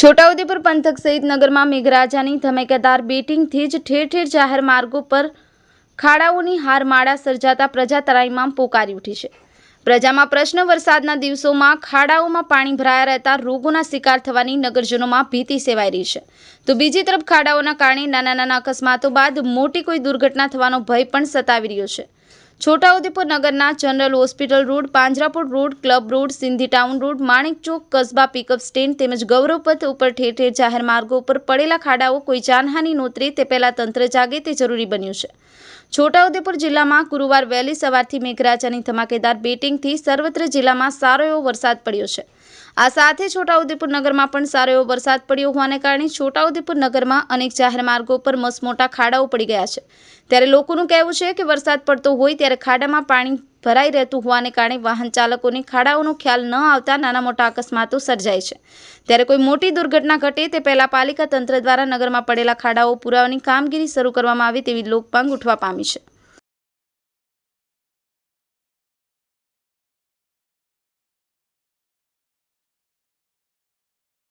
છોટાઉદેપુર પંથક સહિત નગરમાં મેઘરાજાની ધમેકેદાર બેટિંગથી જ ઠેર ઠેર જાહેર માર્ગો પર ખાડાઓની હારમાળા સર્જાતા પ્રજા તરાઈમાં પોકારી ઉઠી છે. પ્રજામાં પ્રશ્ન વરસાદના દિવસોમાં ખાડાઓમાં પાણી ભરાયા રહેતા રોગોના શિકાર થવાની નગરજનોમાં ભીતિ સેવાઈ રહી છે. તો બીજી તરફ ખાડાઓના કારણે નાના નાના અકસ્માતો બાદ મોટી કોઈ દુર્ઘટના થવાનો ભય પણ સતાવી રહ્યો છે. છોટાઉદેપુર નગરના general hospital road Panjrapol road, club road, Sindhi town road, Manek Chowk, Kasba pickup stand તેમજ ગૌરવપથ ઉપર ઠેર ઠેર જાહેર માર્ગો ઉપર પડેલા ખાડાઓ કોઈ જાનહાની નોતરે તે પહેલા તંત્ર જાગે તે જરૂરી બન્યું છે. છોટાઉદેપુર જિલ્લામાં ગુરુવાર વહેલી સવારથી મેઘરાજાની ધમાકેદાર બેટિંગથી સર્વત્ર જિલ્લામાં સારો એવો વરસાદ પડ્યો છે. આ સાથે છોટાઉદેપુર નગરમાં પણ સારો એવો વરસાદ પડ્યો હોવાને કારણે છોટાઉદેપુર નગરમાં અનેક જાહેર માર્ગો પર મસમોટા ખાડાઓ પડી ગયા છે. ત્યારે લોકોનું કહેવું છે કે વરસાદ પડતો હોય ત્યારે ખાડામાં પાણી ભરાઈ રહેતું હોવાને કારણે વાહન ચાલકોને ખાડાઓનો ખ્યાલ ન આવતા નાના મોટા અકસ્માતો સર્જાય છે. ત્યારે કોઈ મોટી દુર્ઘટના ઘટે તે પહેલાં પાલિકા તંત્ર દ્વારા નગરમાં પડેલા ખાડાઓ પુરાવાની કામગીરી શરૂ કરવામાં આવે તેવી લોકમાંગ ઉઠવા પામી છે.